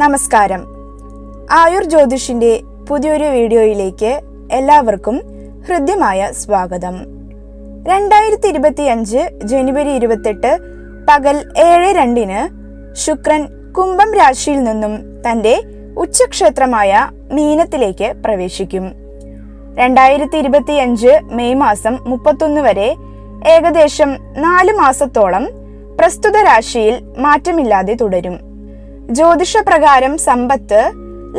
നമസ്കാരം. ആയുർ ജ്യോതിഷിന്റെ പുതിയൊരു വീഡിയോയിലേക്ക് എല്ലാവർക്കും ഹൃദ്യമായ സ്വാഗതം. രണ്ടായിരത്തി ഇരുപത്തി അഞ്ച് ജനുവരി ഇരുപത്തെട്ട് പകൽ ഏഴ് രണ്ടിന് ശുക്രൻ കുംഭം രാശിയിൽ നിന്നും തന്റെ ഉച്ചക്ഷേത്രമായ മീനത്തിലേക്ക് പ്രവേശിക്കും. രണ്ടായിരത്തി ഇരുപത്തി അഞ്ച് മെയ് മാസം മുപ്പത്തൊന്ന് വരെ ഏകദേശം നാല് മാസത്തോളം പ്രസ്തുത രാശിയിൽ മാറ്റമില്ലാതെ തുടരും. ജ്യോതിഷപ്രകാരം സമ്പത്ത്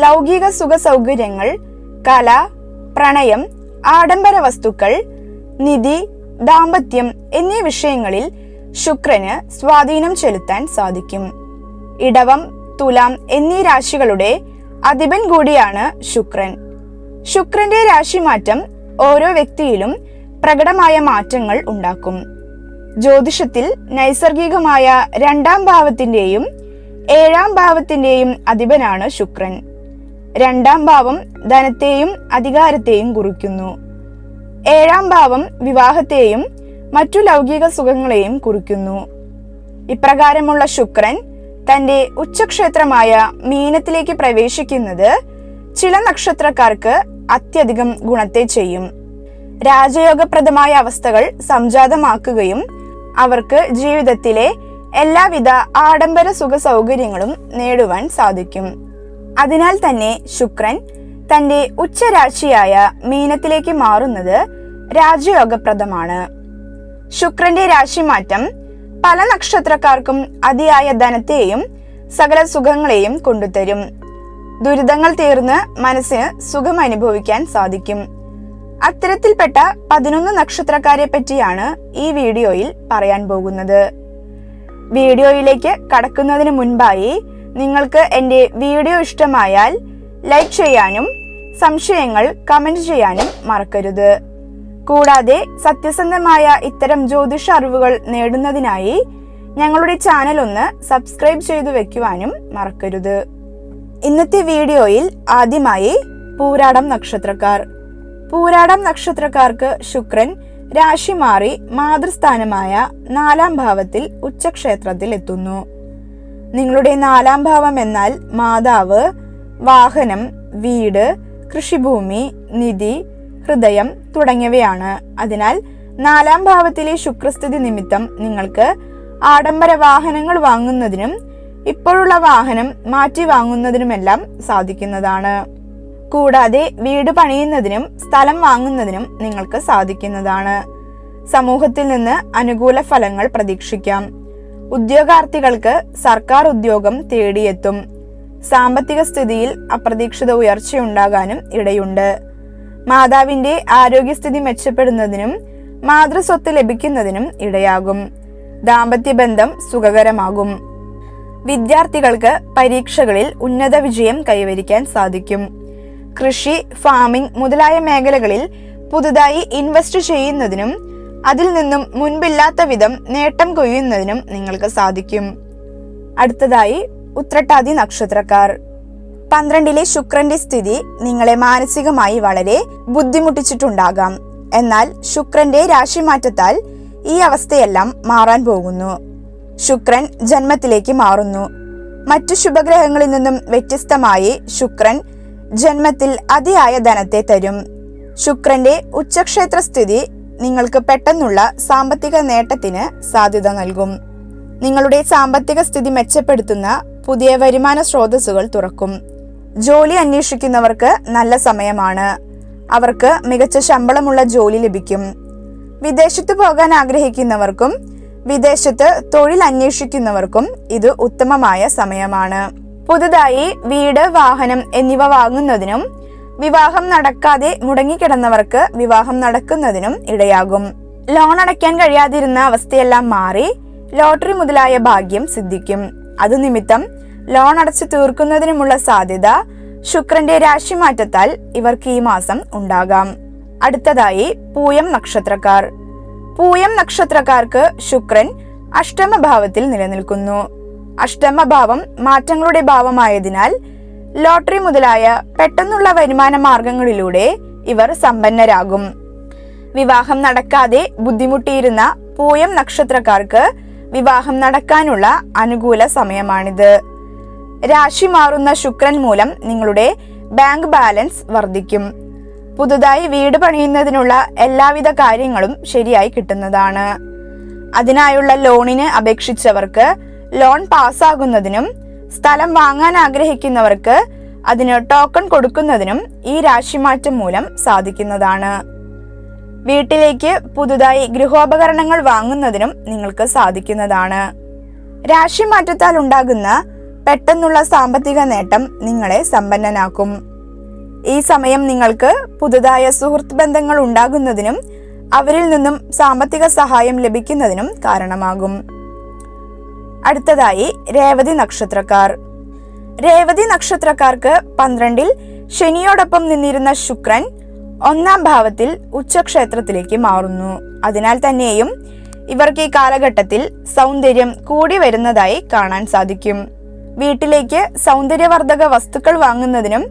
ലൗകിക സുഖ സൗകര്യങ്ങൾ കല പ്രണയം ആഡംബര വസ്തുക്കൾ നിധി ദാമ്പത്യം എന്നീ വിഷയങ്ങളിൽ ശുക്രന് സ്വാധീനം ചെലുത്താൻ സാധിക്കും. ഇടവം തുലാം എന്നീ രാശികളുടെ അധിപൻ കൂടിയാണ് ശുക്രൻ. ശുക്രന്റെ രാശിമാറ്റം ഓരോ വ്യക്തിയിലും പ്രകടമായ മാറ്റങ്ങൾ ഉണ്ടാക്കും. ജ്യോതിഷത്തിൽ നൈസർഗികമായ രണ്ടാം ഭാവത്തിന്റെയും ഏഴാം ഭാവത്തിന്റെയും അധിപനാണ് ശുക്രൻ. രണ്ടാം ഭാവം ധനത്തെയും അധികാരത്തെയും കുറിക്കുന്നു. ഏഴാം ഭാവം വിവാഹത്തെയും മറ്റു ലൗകിക സുഖങ്ങളെയും കുറിക്കുന്നു. ഇപ്രകാരമുള്ള ശുക്രൻ തന്റെ ഉച്ചക്ഷേത്രമായ മീനത്തിലേക്ക് പ്രവേശിക്കുന്നത് ചില നക്ഷത്രക്കാർക്ക് അത്യധികം ഗുണത്തെ ചെയ്യും. രാജയോഗപ്രദമായ അവസ്ഥകൾ സംജാതമാക്കുകയും അവർക്ക് ജീവിതത്തിലെ എല്ലാവിധ ആഡംബര സുഖ സൗകര്യങ്ങളും നേടുവാൻ സാധിക്കും. അതിനാൽ തന്നെ ശുക്രൻ തന്റെ ഉച്ചരാശിയായ മീനത്തിലേക്ക് മാറുന്നത് രാജയോഗപ്രദമാണ്. ശുക്രന്റെ രാശിമാറ്റം പല നക്ഷത്രക്കാർക്കും അതിയായ ധനത്തെയും സകല സുഖങ്ങളെയും കൊണ്ടുതരും. ദുരിതങ്ങൾ തീർന്ന് മനസ്സിന് സുഖം അനുഭവിക്കാൻ സാധിക്കും. അത്തരത്തിൽപ്പെട്ട പതിനൊന്ന് നക്ഷത്രക്കാരെ പറ്റിയാണ് ഈ വീഡിയോയിൽ പറയാൻ പോകുന്നത്. വീഡിയോയിലേക്ക് കടക്കുന്നതിന് മുൻപായി നിങ്ങൾക്ക് എന്റെ വീഡിയോ ഇഷ്ടമായാൽ ലൈക്ക് ചെയ്യാനും സംശയങ്ങൾ കമന്റ് ചെയ്യാനും മറക്കരുത്. കൂടാതെ സത്യസന്ധമായ ഇത്തരം ജ്യോതിഷ അറിവുകൾ നേടുന്നതിനായി ഞങ്ങളുടെ ചാനൽ ഒന്ന് സബ്സ്ക്രൈബ് ചെയ്തു വെക്കുവാനും മറക്കരുത്. ഇന്നത്തെ വീഡിയോയിൽ ആദ്യമായി പൂരാടം നക്ഷത്രക്കാർ. പൂരാടം നക്ഷത്രക്കാർക്ക് ശുക്രൻ രാശി മാറി മാതൃസ്ഥാനമായ നാലാം ഭാവത്തിൽ ഉച്ചക്ഷേത്രത്തിൽ എത്തുന്നു. നിങ്ങളുടെ നാലാം ഭാവം എന്നാൽ മാതാവ് വാഹനം വീട് കൃഷിഭൂമി നിധി ഹൃദയം തുടങ്ങിയവയാണ്. അതിനാൽ നാലാം ഭാവത്തിലെ ശുക്രസ്ഥിതി നിമിത്തം നിങ്ങൾക്ക് ആഡംബര വാഹനങ്ങൾ വാങ്ങുന്നതിനും ഇപ്പോഴുള്ള വാഹനം മാറ്റി വാങ്ങുന്നതിനുമെല്ലാം സാധിക്കുന്നതാണ്. കൂടാതെ വീട് പണിയുന്നതിനും സ്ഥലം വാങ്ങുന്നതിനും നിങ്ങൾക്ക് സാധിക്കുന്നതാണ്. സമൂഹത്തിൽ നിന്ന് അനുകൂല ഫലങ്ങൾ പ്രതീക്ഷിക്കാം. ഉദ്യോഗാർത്ഥികൾക്ക് സർക്കാർ ഉദ്യോഗം തേടിയെത്തും. സാമ്പത്തിക സ്ഥിതിയിൽ അപ്രതീക്ഷിത ഉയർച്ചയുണ്ടാകാനും ഇടയുണ്ട്. മാതാവിന്റെ ആരോഗ്യസ്ഥിതി മെച്ചപ്പെടുന്നതിനും മാതൃസ്വത്ത് ലഭിക്കുന്നതിനും ഇടയാകും. ദാമ്പത്യ ബന്ധം സുഖകരമാകും. വിദ്യാർത്ഥികൾക്ക് പരീക്ഷകളിൽ ഉന്നത വിജയം കൈവരിക്കാൻ സാധിക്കും. കൃഷി ഫാമിംഗ് മുതലായ മേഖലകളിൽ പുതുതായി ഇൻവെസ്റ്റ് ചെയ്യുന്നതിനും അതിൽ നിന്നും മുൻപില്ലാത്ത വിധം നേട്ടം കൊയ്യുന്നതിനും നിങ്ങൾക്ക് സാധിക്കും. അടുത്തതായി ഉത്രട്ടാതി നക്ഷത്രക്കാർ. പന്ത്രണ്ടിലെ ശുക്രന്റെ സ്ഥിതി നിങ്ങളെ മാനസികമായി വളരെ ബുദ്ധിമുട്ടിച്ചിട്ടുണ്ടാകാം. എന്നാൽ ശുക്രന്റെ രാശിമാറ്റത്താൽ ഈ അവസ്ഥയെല്ലാം മാറാൻ പോകുന്നു. ശുക്രൻ ജന്മത്തിലേക്ക് മാറുന്നു. മറ്റു ശുഭഗ്രഹങ്ങളിൽ നിന്നും വ്യത്യസ്തമായി ശുക്രൻ ജന്മത്തിൽ അതിയായ ധനത്തെ തരും. ശുക്രന്റെ ഉച്ചക്ഷേത്ര സ്ഥിതി നിങ്ങൾക്ക് പെട്ടെന്നുള്ള സാമ്പത്തിക നേട്ടത്തിന് സാധ്യത നൽകും. നിങ്ങളുടെ സാമ്പത്തിക സ്ഥിതി മെച്ചപ്പെടുത്തുന്ന പുതിയ വരുമാന സ്രോതസ്സുകൾ തുറക്കും. ജോലി അന്വേഷിക്കുന്നവർക്ക് നല്ല സമയമാണ്. അവർക്ക് മികച്ച ശമ്പളമുള്ള ജോലി ലഭിക്കും. വിദേശത്ത് പോകാൻ ആഗ്രഹിക്കുന്നവർക്കും വിദേശത്ത് തൊഴിൽ അന്വേഷിക്കുന്നവർക്കും ഇത് ഉത്തമമായ സമയമാണ്. പുതുതായി വീട് വാഹനം എന്നിവ വാങ്ങുന്നതിനും വിവാഹം നടക്കാതെ മുടങ്ങിക്കിടന്നവർക്ക് വിവാഹം നടക്കുന്നതിനും ഇടയാകും. ലോൺ അടയ്ക്കാൻ കഴിയാതിരുന്ന അവസ്ഥയെല്ലാം മാറി ലോട്ടറി മുതലായ ഭാഗ്യം സിദ്ധിക്കും. അത് നിമിത്തം ലോൺ അടച്ചു തീർക്കുന്നതിനുമുള്ള സാധ്യത ശുക്രന്റെ രാശി മാറ്റത്താൽ ഇവർക്ക് ഈ മാസം ഉണ്ടാകാം. അടുത്തതായി പൂയം നക്ഷത്രക്കാർ. പൂയം നക്ഷത്രക്കാർക്ക് ശുക്രൻ അഷ്ടമഭാവത്തിൽ നിലനിൽക്കുന്നു. അഷ്ടമഭാവം മാറ്റങ്ങളുടെ ഭാവമായതിനാൽ ലോട്ടറി മുതലായ പെട്ടെന്നുള്ള വരുമാന മാർഗങ്ങളിലൂടെ ഇവർ സമ്പന്നരാകും. വിവാഹം നടക്കാതെ ബുദ്ധിമുട്ടിയിരുന്ന പൂയം നക്ഷത്രക്കാർക്ക് വിവാഹം നടക്കാനുള്ള അനുകൂല സമയമാണിത്. രാശി മാറുന്ന ശുക്രൻ മൂലം നിങ്ങളുടെ ബാങ്ക് ബാലൻസ് വർദ്ധിക്കും. പുതുതായി വീട് പണിയുന്നതിനുള്ള എല്ലാവിധ കാര്യങ്ങളും ശരിയായി കിട്ടുന്നതാണ്. അതിനായുള്ള ലോണിന് അപേക്ഷിച്ചവർക്ക് ലോൺ പാസ്സാകുന്നതിനും സ്ഥലം വാങ്ങാൻ ആഗ്രഹിക്കുന്നവർക്ക് അതിന് ടോക്കൺ കൊടുക്കുന്നതിനും ഈ രാശിമാറ്റം മൂലം സാധിക്കുന്നതാണ്. വീട്ടിലേക്ക് പുതുതായി ഗൃഹോപകരണങ്ങൾ വാങ്ങുന്നതിനും നിങ്ങൾക്ക് സാധിക്കുന്നതാണ്. രാശിമാറ്റത്താൽ ഉണ്ടാകുന്ന പെട്ടെന്നുള്ള സാമ്പത്തിക നേട്ടം നിങ്ങളെ സമ്പന്നനാക്കും. ഈ സമയം നിങ്ങൾക്ക് പുതുതായ സുഹൃത്ത് ബന്ധങ്ങൾ ഉണ്ടാകുന്നതിനും അവരിൽ നിന്നും സാമ്പത്തിക സഹായം ലഭിക്കുന്നതിനും കാരണമാകും. അടുത്തതായി രേവതി നക്ഷത്രക്കാർ. രേവതി നക്ഷത്രക്കാർക്ക് പന്ത്രണ്ടിൽ ശനിയോടൊപ്പം നിന്നിരുന്ന ശുക്രൻ ഒന്നാം ഭാവത്തിൽ ഉച്ചക്ഷേത്രത്തിലേക്ക് മാറുന്നു. അതിനാൽ തന്നെയും ഇവർക്ക് ഈ കാലഘട്ടത്തിൽ സൗന്ദര്യം കൂടി വരുന്നതായി കാണാൻ സാധിക്കും. വീട്ടിലേക്ക് സൗന്ദര്യവർദ്ധക വസ്തുക്കൾ വാങ്ങുന്നതിനും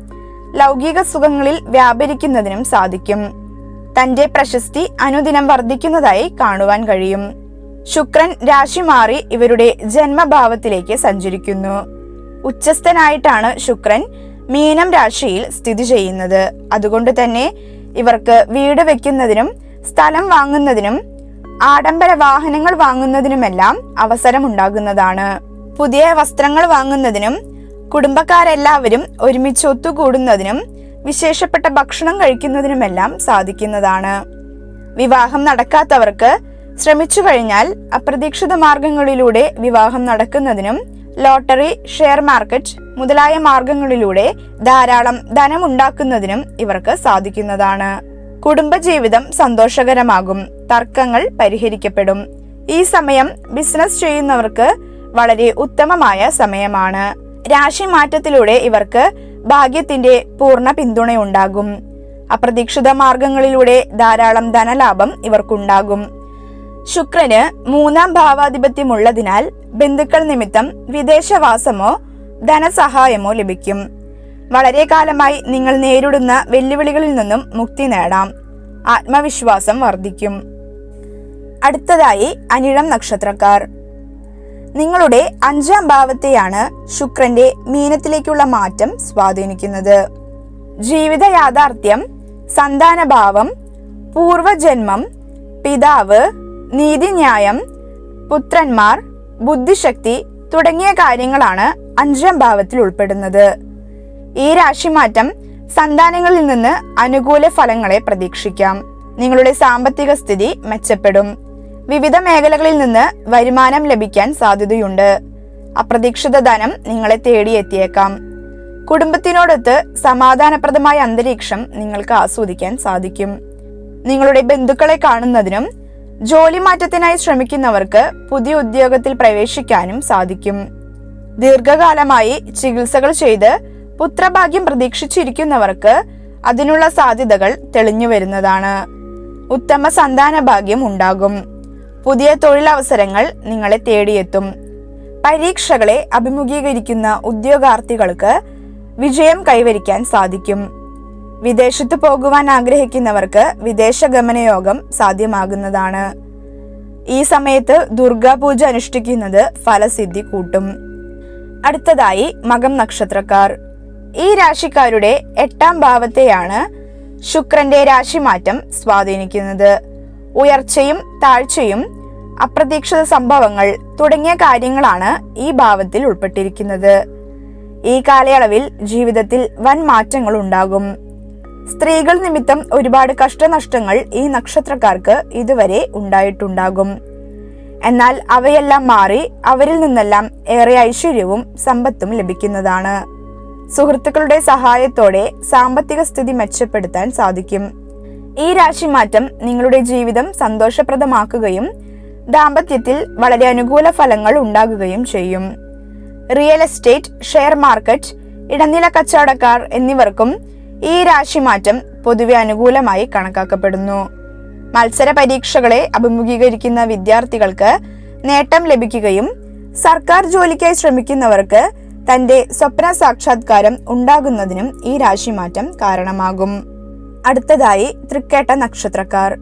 ലൗകിക സുഖങ്ങളിൽ വ്യാപരിക്കുന്നതിനും സാധിക്കും. തന്റെ പ്രശസ്തി അനുദിനം വർദ്ധിക്കുന്നതായി കാണുവാൻ കഴിയും. ശുക്രൻ രാശി മാറി ഇവരുടെ ജന്മഭാവത്തിലേക്ക് സഞ്ചരിക്കുന്നു. ഉച്ചസ്ഥനായിട്ടാണ് ശുക്രൻ മീനം രാശിയിൽ സ്ഥിതി ചെയ്യുന്നത്. അതുകൊണ്ട് തന്നെ ഇവർക്ക് വീട് വെക്കുന്നതിനും സ്ഥലം വാങ്ങുന്നതിനും ആഡംബര വാഹനങ്ങൾ വാങ്ങുന്നതിനുമെല്ലാം അവസരമുണ്ടാകുന്നതാണ്. പുതിയ വസ്ത്രങ്ങൾ വാങ്ങുന്നതിനും കുടുംബക്കാരെല്ലാവരും ഒരുമിച്ച് ഒത്തുകൂടുന്നതിനും വിശേഷപ്പെട്ട ഭക്ഷണം കഴിക്കുന്നതിനുമെല്ലാം സാധിക്കുന്നതാണ്. വിവാഹം നടക്കാത്തവർക്ക് ശ്രമിച്ചു കഴിഞ്ഞാൽ അപ്രതീക്ഷിത മാർഗങ്ങളിലൂടെ വിവാഹം നടക്കുന്നതിനും ലോട്ടറി ഷെയർ മാർക്കറ്റ് മുതലായ മാർഗങ്ങളിലൂടെ ധാരാളം ധനമുണ്ടാക്കുന്നതിനും ഇവർക്ക് സാധിക്കുന്നതാണ്. കുടുംബജീവിതം സന്തോഷകരമാകും. തർക്കങ്ങൾ പരിഹരിക്കപ്പെടും. ഈ സമയം ബിസിനസ് ചെയ്യുന്നവർക്ക് വളരെ ഉത്തമമായ സമയമാണ്. രാശി മാറ്റത്തിലൂടെ ഇവർക്ക് ഭാഗ്യത്തിന്റെ പൂർണ പിന്തുണയുണ്ടാകും. അപ്രതീക്ഷിത മാർഗങ്ങളിലൂടെ ധാരാളം ധനലാഭം ഇവർക്കുണ്ടാകും. ശുക്രന് മൂന്നാം ഭാവാധിപത്യമുള്ളതിനാൽ ബന്ധുക്കൾ നിമിത്തം വിദേശവാസമോ ധനസഹായമോ ലഭിക്കും. വളരെ കാലമായി നിങ്ങൾ നേരിടുന്ന വെല്ലുവിളികളിൽ നിന്നും മുക്തി നേടാം. ആത്മവിശ്വാസം വർദ്ധിക്കും. അടുത്തതായി അനിഴം നക്ഷത്രക്കാർ. നിങ്ങളുടെ അഞ്ചാം ഭാവത്തെയാണ് ശുക്രന്റെ മീനത്തിലേക്കുള്ള മാറ്റം സ്വാധീനിക്കുന്നത്. ജീവിത യാഥാർത്ഥ്യം സന്താനഭാവം പൂർവജന്മം പിതാവ് നീതിന്യായം പുത്രന്മാർ ബുദ്ധിശക്തി തുടങ്ങിയ കാര്യങ്ങളാണ് അഞ്ചാം ഭാവത്തിൽ ഉൾപ്പെടുന്നത്. ഈ രാശിമാറ്റം സന്താനങ്ങളിൽ നിന്ന് അനുകൂല ഫലങ്ങളെ പ്രതീക്ഷിക്കാം. നിങ്ങളുടെ സാമ്പത്തിക സ്ഥിതി മെച്ചപ്പെടും. വിവിധ മേഖലകളിൽ നിന്ന് വരുമാനം ലഭിക്കാൻ സാധ്യതയുണ്ട്. അപ്രതീക്ഷിത ധനം നിങ്ങളെ തേടിയെത്തിയേക്കാം കുടുംബത്തിനോടൊത്ത് സമാധാനപ്രദമായ അന്തരീക്ഷം നിങ്ങൾക്ക് ആസ്വദിക്കാൻ സാധിക്കും. നിങ്ങളുടെ ബന്ധുക്കളെ കാണുന്നതിനും ജോലി മാറ്റത്തിനായി ശ്രമിക്കുന്നവർക്ക് പുതിയ ഉദ്യോഗത്തിൽ പ്രവേശിക്കാനും സാധിക്കും. ദീർഘകാലമായി ചികിത്സകൾ ചെയ്ത് പുത്രഭാഗ്യം പ്രതീക്ഷിച്ചിരിക്കുന്നവർക്ക് അതിനുള്ള സാധ്യതകൾ തെളിഞ്ഞു വരുന്നതാണ് ഉത്തമ സന്താന ഭാഗ്യം ഉണ്ടാകും. പുതിയ തൊഴിലവസരങ്ങൾ നിങ്ങളെ തേടിയെത്തും. പരീക്ഷകളെ അഭിമുഖീകരിക്കുന്ന ഉദ്യോഗാർത്ഥികൾക്ക് വിജയം കൈവരിക്കാൻ സാധിക്കും. വിദേശത്ത് പോകുവാൻ ആഗ്രഹിക്കുന്നവർക്ക് വിദേശ ഗമനയോഗം സാധ്യമാകുന്നതാണ്. ഈ സമയത്ത് ദുർഗാപൂജ അനുഷ്ഠിക്കുന്നത് ഫലസിദ്ധി കൂട്ടും. അടുത്തതായി മകം നക്ഷത്രക്കാർ. ഈ രാശിക്കാരുടെ എട്ടാം ഭാവത്തെയാണ് ശുക്രന്റെ രാശിമാറ്റം സ്വാധീനിക്കുന്നത്. ഉയർച്ചയും താഴ്ചയും അപ്രതീക്ഷിത സംഭവങ്ങൾ തുടങ്ങിയ കാര്യങ്ങളാണ് ഈ ഭാവത്തിൽ ഉൾപ്പെട്ടിരിക്കുന്നത്. ഈ കാലയളവിൽ ജീവിതത്തിൽ വൻ മാറ്റങ്ങൾ ഉണ്ടാകും സ്ത്രീകൾ നിമിത്തം ഒരുപാട് കഷ്ടനഷ്ടങ്ങൾ ഈ നക്ഷത്രക്കാർക്ക് ഇതുവരെ ഉണ്ടായിട്ടുണ്ടാകും. എന്നാൽ അവയെല്ലാം മാറി അവരിൽ നിന്നെല്ലാം ഏറെ ഐശ്വര്യവും സമ്പത്തും ലഭിക്കുന്നതാണ്. സുഹൃത്തുക്കളുടെ സഹായത്തോടെ സാമ്പത്തിക സ്ഥിതി മെച്ചപ്പെടുത്താൻ സാധിക്കും. ഈ രാശിമാറ്റം നിങ്ങളുടെ ജീവിതം സന്തോഷപ്രദമാക്കുകയും ദാമ്പത്യത്തിൽ വളരെ അനുകൂല ഫലങ്ങൾ ഉണ്ടാകുകയും ചെയ്യും. റിയൽ എസ്റ്റേറ്റ് ഷെയർ മാർക്കറ്റ് ഇടനില കച്ചവടക്കാർ എന്നിവർക്കും ഈ രാശിമാറ്റം പൊതുവെ അനുകൂലമായി കണക്കാക്കപ്പെടുന്നു. മത്സര പരീക്ഷകളെ അഭിമുഖീകരിക്കുന്ന വിദ്യാർത്ഥികൾക്ക് നേട്ടം ലഭിക്കുകയും സർക്കാർ ജോലിക്കായി ശ്രമിക്കുന്നവർക്ക് തന്റെ സ്വപ്ന സാക്ഷാത്കാരം ഉണ്ടാകുന്നതിനും ഈ രാശിമാറ്റം കാരണമാകും. അടുത്തതായി തൃക്കേട്ട നക്ഷത്രക്കാർ.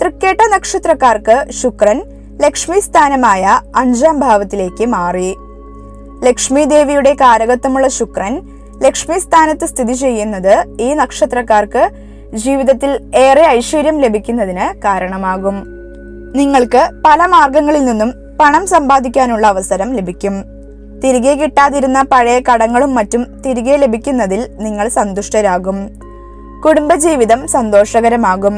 തൃക്കേട്ട നക്ഷത്രക്കാർക്ക് ശുക്രൻ ലക്ഷ്മി സ്ഥാനമായ അഞ്ചാം ഭാവത്തിലേക്ക് മാറി. ലക്ഷ്മി ദേവിയുടെ കാരകത്വമുള്ള ശുക്രൻ ലക്ഷ്മി സ്ഥാനത്ത് സ്ഥിതി ചെയ്യുന്നത് ഈ നക്ഷത്രക്കാർക്ക് ജീവിതത്തിൽ ഏറെ ഐശ്വര്യം ലഭിക്കുന്നതിന് കാരണമാകും. നിങ്ങൾക്ക് പല മാർഗങ്ങളിൽ നിന്നും പണം സമ്പാദിക്കാനുള്ള അവസരം ലഭിക്കും. തിരികെ കിട്ടാതിരുന്ന പഴയ കടങ്ങളും മറ്റും തിരികെ ലഭിക്കുന്നതിൽ നിങ്ങൾ സന്തുഷ്ടരാകും. കുടുംബജീവിതം സന്തോഷകരമാകും.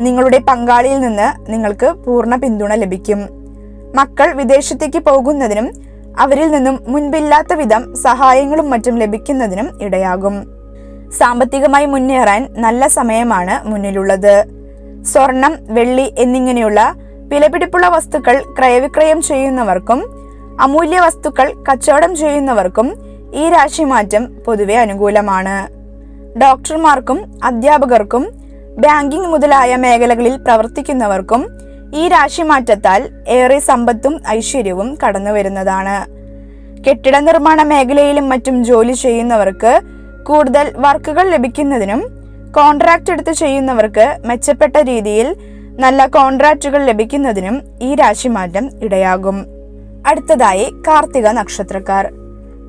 നിങ്ങളുടെ പങ്കാളിയിൽ നിന്ന് നിങ്ങൾക്ക് പൂർണ പിന്തുണ ലഭിക്കും. മക്കൾ വിദേശത്തേക്ക് പോകുന്നതിനും അവരിൽ നിന്നും മുൻപില്ലാത്ത വിധം സഹായങ്ങളും മറ്റും ലഭിക്കുന്നതിനും ഇടയാകും. സാമ്പത്തികമായി മുന്നേറാൻ നല്ല സമയമാണ് മുന്നിലുള്ളത്. സ്വർണം വെള്ളി എന്നിങ്ങനെയുള്ള വിലപിടിപ്പുള്ള വസ്തുക്കൾ ക്രയവിക്രയം ചെയ്യുന്നവർക്കും അമൂല്യ വസ്തുക്കൾ കച്ചവടം ചെയ്യുന്നവർക്കും ഈ രാശിമാറ്റം പൊതുവെ അനുകൂലമാണ്. ഡോക്ടർമാർക്കും അധ്യാപകർക്കും ബാങ്കിംഗ് മുതലായ മേഖലകളിൽ പ്രവർത്തിക്കുന്നവർക്കും ഈ രാശിമാറ്റത്താൽ ഏറെ സമ്പത്തും ഐശ്വര്യവും കടന്നു വരുന്നതാണ് കെട്ടിട നിർമ്മാണ മേഖലയിലും മറ്റും ജോലി ചെയ്യുന്നവർക്ക് കൂടുതൽ വർക്കുകൾ ലഭിക്കുന്നതിനും കോൺട്രാക്ട് എടുത്ത് ചെയ്യുന്നവർക്ക് മെച്ചപ്പെട്ട രീതിയിൽ നല്ല കോൺട്രാക്റ്റുകൾ ലഭിക്കുന്നതിനും ഈ രാശിമാറ്റം ഇടയാകും. അടുത്തതായി കാർത്തിക നക്ഷത്രക്കാർ.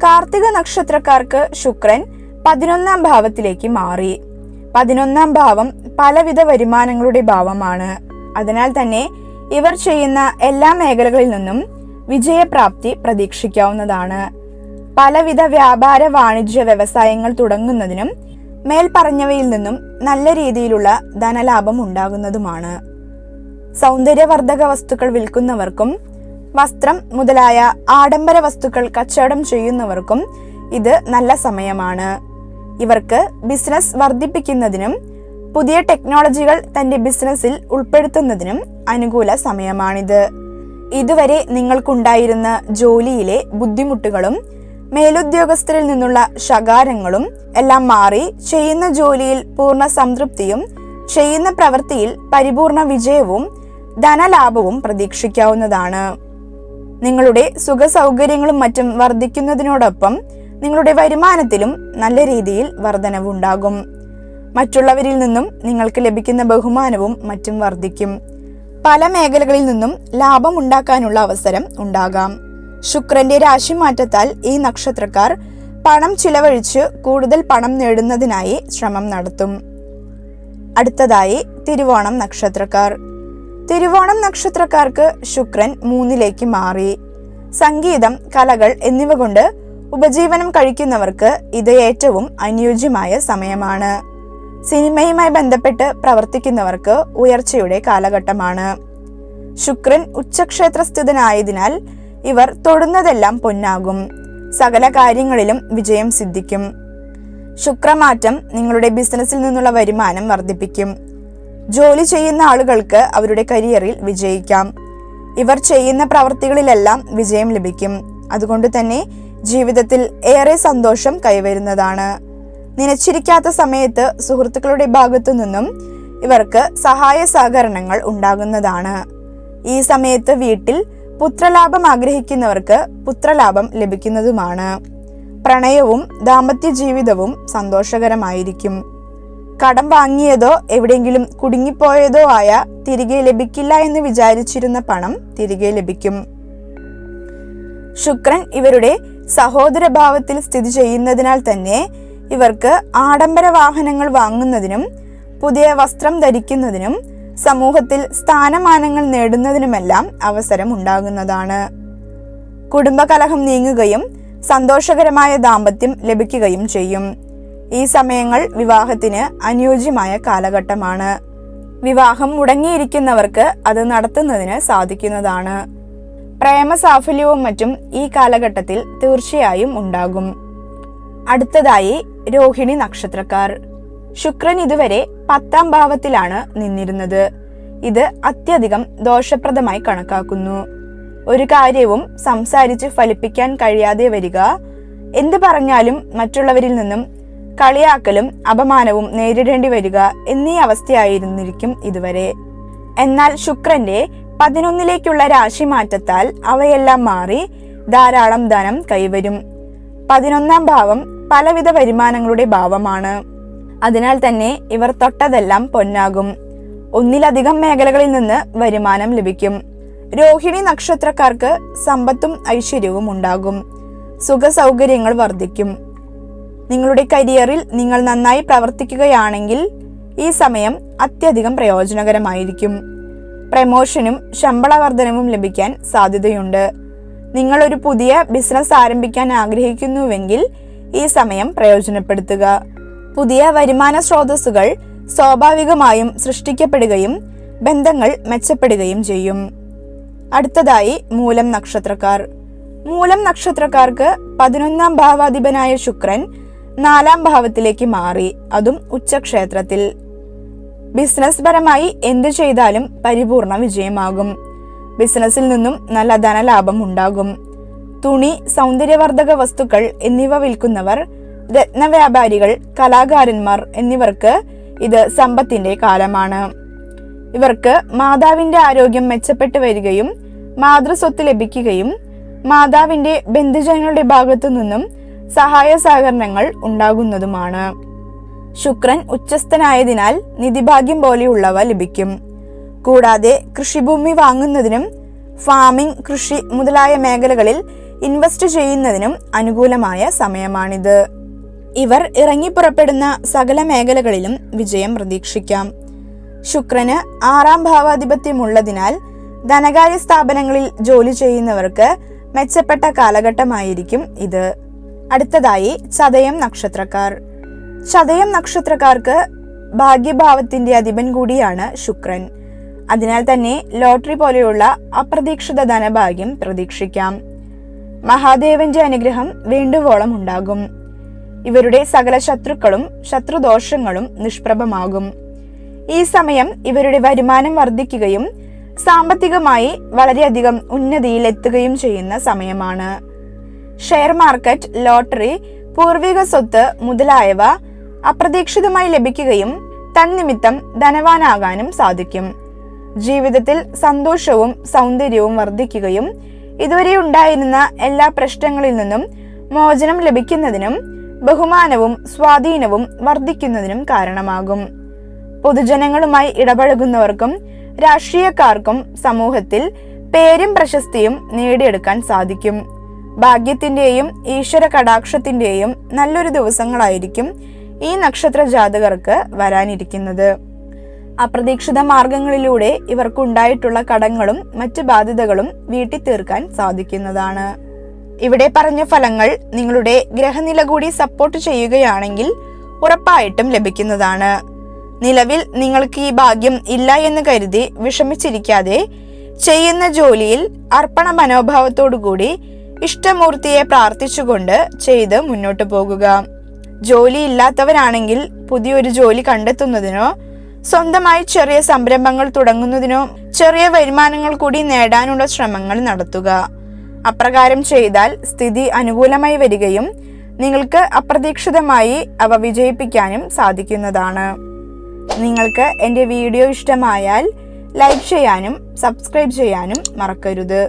കാർത്തിക നക്ഷത്രക്കാർക്ക് ശുക്രൻ പതിനൊന്നാം ഭാവത്തിലേക്ക് മാറി. പതിനൊന്നാം ഭാവം പലവിധ വരുമാനങ്ങളുടെ ഭാവമാണ്. അതിനാൽ തന്നെ ഇവർ ചെയ്യുന്ന എല്ലാ മേഖലകളിൽ നിന്നും വിജയപ്രാപ്തി പ്രതീക്ഷിക്കാവുന്നതാണ്. പലവിധ വ്യാപാര വാണിജ്യ വ്യവസായങ്ങൾ തുടങ്ങുന്നതിനും മേൽപ്പറഞ്ഞവയിൽ നിന്നും നല്ല രീതിയിലുള്ള ധനലാഭം ഉണ്ടാകുന്നതുമാണ്. സൗന്ദര്യവർദ്ധക വസ്തുക്കൾ വിൽക്കുന്നവർക്കും വസ്ത്രം മുതലായ ആഡംബര വസ്തുക്കൾ കച്ചവടം ചെയ്യുന്നവർക്കും ഇത് നല്ല സമയമാണ്. ഇവർക്ക് ബിസിനസ് വർദ്ധിപ്പിക്കുന്നതിനും പുതിയ ടെക്നോളജികൾ തന്റെ ബിസിനസ്സിൽ ഉൾപ്പെടുത്തുന്നതിനും അനുകൂല സമയമാണിത്. ഇതുവരെ നിങ്ങൾക്കുണ്ടായിരുന്ന ജോലിയിലെ ബുദ്ധിമുട്ടുകളും മേലുദ്യോഗസ്ഥരിൽ നിന്നുള്ള ശകാരങ്ങളും എല്ലാം മാറി ചെയ്യുന്ന ജോലിയിൽ പൂർണ സംതൃപ്തിയും ചെയ്യുന്ന പ്രവൃത്തിയിൽ പരിപൂർണ വിജയവും ധനലാഭവും പ്രതീക്ഷിക്കാവുന്നതാണ്. നിങ്ങളുടെ സുഖ സൗകര്യങ്ങളും മറ്റും വർദ്ധിക്കുന്നതിനോടൊപ്പം നിങ്ങളുടെ വരുമാനത്തിലും നല്ല രീതിയിൽ വർധനവുണ്ടാകും. മറ്റുള്ളവരിൽ നിന്നും നിങ്ങൾക്ക് ലഭിക്കുന്ന ബഹുമാനവും മറ്റും വർദ്ധിക്കും. പല മേഖലകളിൽ നിന്നും ലാഭം ഉണ്ടാക്കാനുള്ള അവസരം ഉണ്ടാകാം. ശുക്രന്റെ രാശിമാറ്റത്താൽ ഈ നക്ഷത്രക്കാർ പണം ചിലവഴിച്ച് കൂടുതൽ പണം നേടുന്നതിനായി ശ്രമം നടത്തും. അടുത്തതായി തിരുവോണം നക്ഷത്രക്കാർ. തിരുവോണം നക്ഷത്രക്കാർക്ക് ശുക്രൻ മൂന്നിലേക്ക് മാറി. സംഗീതം കലകൾ എന്നിവ കൊണ്ട് ഉപജീവനം കഴിക്കുന്നവർക്ക് ഇത് ഏറ്റവും അനുയോജ്യമായ സമയമാണ്. സിനിമയുമായി ബന്ധപ്പെട്ട് പ്രവർത്തിക്കുന്നവർക്ക് ഉയർച്ചയുടെ കാലഘട്ടമാണ്. ശുക്രൻ ഉച്ചക്ഷേത്രസ്ഥിതനായതിനാൽ ഇവർ തൊടുന്നതെല്ലാം പൊന്നാകും. സകല കാര്യങ്ങളിലും വിജയം സിദ്ധിക്കും. ശുക്രമാറ്റം നിങ്ങളുടെ ബിസിനസ്സിൽ നിന്നുള്ള വരുമാനം വർദ്ധിപ്പിക്കും. ജോലി ചെയ്യുന്ന ആളുകൾക്ക് അവരുടെ കരിയറിൽ വിജയിക്കാം. ഇവർ ചെയ്യുന്ന പ്രവർത്തികളിലെല്ലാം വിജയം ലഭിക്കും. അതുകൊണ്ട് തന്നെ ജീവിതത്തിൽ ഏറെ സന്തോഷം കൈവരുന്നതാണ്. നനച്ചിരിക്കാത്ത സമയത്ത് സുഹൃത്തുക്കളുടെ ഭാഗത്തു നിന്നും ഇവർക്ക് സഹായ സഹകരണങ്ങൾ ഉണ്ടാകുന്നതാണ്. ഈ സമയത്ത് വീട്ടിൽ പുത്രലാഭം ആഗ്രഹിക്കുന്നവർക്ക് പുത്രലാഭം ലഭിക്കുന്നതുമാണ്. പ്രണയവും ദാമ്പത്യ ജീവിതവും സന്തോഷകരമായിരിക്കും. കടം വാങ്ങിയതോ എവിടെയെങ്കിലും കുടുങ്ങിപ്പോയതോ ആയ തിരികെ ലഭിക്കില്ല എന്ന് വിചാരിച്ചിരുന്ന പണം തിരികെ ലഭിക്കും. ശുക്രൻ ഇവരുടെ സഹോദരഭാവത്തിൽ സ്ഥിതി ചെയ്യുന്നതിനാൽ തന്നെ ഇവർക്ക് ആഡംബര വാഹനങ്ങൾ വാങ്ങുന്നതിനും പുതിയ വസ്ത്രം ധരിക്കുന്നതിനും സമൂഹത്തിൽ സ്ഥാനമാനങ്ങൾ നേടുന്നതിനുമെല്ലാം അവസരം ഉണ്ടാകുന്നതാണ് കുടുംബകലഹം നീങ്ങുകയും സന്തോഷകരമായ ദാമ്പത്യം ലഭിക്കുകയും ചെയ്യും. ഈ സമയങ്ങൾ വിവാഹത്തിന് അനുയോജ്യമായ കാലഘട്ടമാണ്. വിവാഹം മുടങ്ങിയിരിക്കുന്നവർക്ക് അത് നടത്തുന്നതിന് സാധിക്കുന്നതാണ്. പ്രേമ സാഫല്യവും മറ്റും ഈ കാലഘട്ടത്തിൽ തീർച്ചയായും ഉണ്ടാകും. അടുത്തതായി രോഹിണി നക്ഷത്രക്കാർ. ശുക്രൻ ഇതുവരെ പത്താം ഭാവത്തിലാണ് നിന്നിരുന്നത്. ഇത് അത്യധികം ദോഷപ്രദമായി കണക്കാക്കുന്നു. ഒരു കാര്യവും സംസാരിച്ച് ഫലിപ്പിക്കാൻ കഴിയാതെ വരിക എന്ത് പറഞ്ഞാലും മറ്റുള്ളവരിൽ നിന്നും കളിയാക്കലും അപമാനവും നേരിടേണ്ടി വരിക എന്നീ അവസ്ഥയായിരുന്നിരിക്കും ഇതുവരെ. എന്നാൽ ശുക്രന്റെ പതിനൊന്നിലേക്കുള്ള രാശി മാറ്റത്താൽ അവയെല്ലാം മാറി ധാരാളം ധനം കൈവരും. പതിനൊന്നാം ഭാവം പലവിധ വരുമാനങ്ങളുടെ ഭാവമാണ്. അതിനാൽ തന്നെ ഇവർ തൊട്ടതെല്ലാം പൊന്നാകും. ഒന്നിലധികം മേഖലകളിൽ നിന്ന് വരുമാനം ലഭിക്കും. രോഹിണി നക്ഷത്രക്കാർക്ക് സമ്പത്തും ഐശ്വര്യവും ഉണ്ടാകും. സുഖസൗകര്യങ്ങൾ വർദ്ധിക്കും. നിങ്ങളുടെ കരിയറിൽ നിങ്ങൾ നന്നായി പ്രവർത്തിക്കുകയാണെങ്കിൽ ഈ സമയം അത്യധികം പ്രയോജനകരമായിരിക്കും. പ്രമോഷനും ശമ്പള വർധനവും ലഭിക്കാൻ സാധ്യതയുണ്ട്. നിങ്ങൾ ഒരു പുതിയ ബിസിനസ് ആരംഭിക്കാൻ ആഗ്രഹിക്കുന്നുവെങ്കിൽ ഈ സമയം പ്രയോജനപ്പെടുത്തുക. പുതിയ വരുമാന സ്രോതസ്സുകൾ സ്വാഭാവികമായും സൃഷ്ടിക്കപ്പെടുകയും ബന്ധങ്ങൾ മെച്ചപ്പെടുകയും ചെയ്യും. അടുത്തതായി മൂലം നക്ഷത്രക്കാർ. മൂലം നക്ഷത്രക്കാർക്ക് പതിനൊന്നാം ഭാവാധിപനായ ശുക്രൻ നാലാം ഭാവത്തിലേക്ക് മാറി. അതും ഉച്ചക്ഷേത്രത്തിൽ. ബിസിനസ് പരമായി എന്ത് ചെയ്താലും പരിപൂർണ വിജയമാകും. ബിസിനസ്സിൽ നിന്നും നല്ല ധനലാഭം ഉണ്ടാകും. തുണി സൗന്ദര്യവർദ്ധക വസ്തുക്കൾ എന്നിവ വിൽക്കുന്നവർ രത്നവ്യാപാരികൾ കലാകാരന്മാർ എന്നിവർക്ക് ഇത് സമ്പത്തിന്റെ കാലമാണ്. ഇവർക്ക് മാതാവിന്റെ ആരോഗ്യം മെച്ചപ്പെട്ടു വരികയും മാതൃസ്വത്ത് ലഭിക്കുകയും മാതാവിന്റെ ബന്ധുജനങ്ങളുടെ ഭാഗത്തു നിന്നും സഹായ സഹകരണങ്ങൾ ഉണ്ടാകുന്നതുമാണ്. ശുക്രൻ ഉച്ചസ്ഥനായതിനാൽ നിധിഭാഗ്യം പോലെയുള്ളവ ലഭിക്കും. കൂടാതെ കൃഷിഭൂമി വാങ്ങുന്നതിനും ഫാമിംഗ് കൃഷി മുതലായ മേഖലകളിൽ ഇൻവെസ്റ്റ് ചെയ്യുന്നതിനും അനുകൂലമായ സമയമാണിത്. ഇവർ ഇറങ്ങിപ്പുറപ്പെടുന്ന സകല മേഖലകളിലും വിജയം പ്രതീക്ഷിക്കാം. ശുക്രന് ആറാം ഭാവാധിപത്യമുള്ളതിനാൽ ധനകാര്യ സ്ഥാപനങ്ങളിൽ ജോലി ചെയ്യുന്നവർക്ക് മെച്ചപ്പെട്ട കാലഘട്ടമായിരിക്കും ഇത്. അടുത്തതായി ചതയം നക്ഷത്രക്കാർ. ചതയം നക്ഷത്രക്കാർക്ക് ഭാഗ്യഭാവത്തിന്റെ അധിപൻ കൂടിയാണ് ശുക്രൻ. അതിനാൽ തന്നെ ലോട്ടറി പോലെയുള്ള അപ്രതീക്ഷിത ധനഭാഗ്യം പ്രതീക്ഷിക്കാം. മഹാദേവന്റെ അനുഗ്രഹം വേണ്ടുവോളം ഉണ്ടാകും. ഇവരുടെ സകല ശത്രുക്കളും ശത്രുദോഷങ്ങളും നിഷ്പ്രഭമാകും. ഈ സമയം ഇവരുടെ വരുമാനം വർദ്ധിക്കുകയും സാമ്പത്തികമായി വളരെയധികം ഉന്നതിയിലെത്തുകയും ചെയ്യുന്ന സമയമാണ്. ഷെയർ മാർക്കറ്റ് ലോട്ടറി പൂർവിക സ്വത്ത് മുതലായവ അപ്രതീക്ഷിതമായി ലഭിക്കുകയും തന്നിമിത്തം ധനവാനാകാനും സാധിക്കും. ജീവിതത്തിൽ സന്തോഷവും സൗന്ദര്യവും വർദ്ധിക്കുകയും ഇതുവരെ ഉണ്ടായിരുന്ന എല്ലാ പ്രശ്നങ്ങളിൽ നിന്നും മോചനം ലഭിക്കുന്നതിനും ബഹുമാനവും സ്വാധീനവും വർദ്ധിക്കുന്നതിനും കാരണമാകും. പൊതുജനങ്ങളുമായി ഇടപഴകുന്നവർക്കും രാഷ്ട്രീയക്കാർക്കും സമൂഹത്തിൽ പേരും പ്രശസ്തിയും നേടിയെടുക്കാൻ സാധിക്കും. ഭാഗ്യത്തിന്റെയും ഈശ്വര കടാക്ഷത്തിന്റെയും നല്ലൊരു ദിവസങ്ങളായിരിക്കും ഈ നക്ഷത്ര ജാതകർക്ക് വരാനിരിക്കുന്നത്. അപ്രതീക്ഷിത മാർഗങ്ങളിലൂടെ ഇവർക്കുണ്ടായിട്ടുള്ള കടങ്ങളും മറ്റ് ബാധ്യതകളും വീട്ടി തീർക്കാൻ സാധിക്കുന്നതാണ്. ഇവിടെ പറഞ്ഞ ഫലങ്ങൾ നിങ്ങളുടെ ഗ്രഹനില കൂടി സപ്പോർട്ട് ചെയ്യുകയാണെങ്കിൽ ഉറപ്പായിട്ടും ലഭിക്കുന്നതാണ്. നിലവിൽ നിങ്ങൾക്ക് ഈ ഭാഗ്യം ഇല്ല എന്ന് കരുതി വിഷമിച്ചിരിക്കാതെ ചെയ്യുന്ന ജോലിയിൽ അർപ്പണ മനോഭാവത്തോടുകൂടി ഇഷ്ടമൂർത്തിയെ പ്രാർത്ഥിച്ചുകൊണ്ട് ചെയ്ത് മുന്നോട്ട് പോകുക. ജോലി ഇല്ലാത്തവരാണെങ്കിൽ പുതിയൊരു ജോലി കണ്ടെത്തുന്നതിനോ സ്വന്തമായി ചെറിയ സംരംഭങ്ങൾ തുടങ്ങുന്നതിനോ ചെറിയ വരുമാനങ്ങൾ കൂടി നേടാനുള്ള ശ്രമങ്ങൾ നടത്തുക. അപ്രകാരം ചെയ്താൽ സ്ഥിതി അനുകൂലമായി വരികയും നിങ്ങൾക്ക് അപ്രതീക്ഷിതമായി അവ വിജയിപ്പിക്കാനും സാധിക്കുന്നതാണ്. നിങ്ങൾക്ക് എന്റെ വീഡിയോ ഇഷ്ടമായാൽ ലൈക്ക് ചെയ്യാനും സബ്സ്ക്രൈബ് ചെയ്യാനും മറക്കരുത്.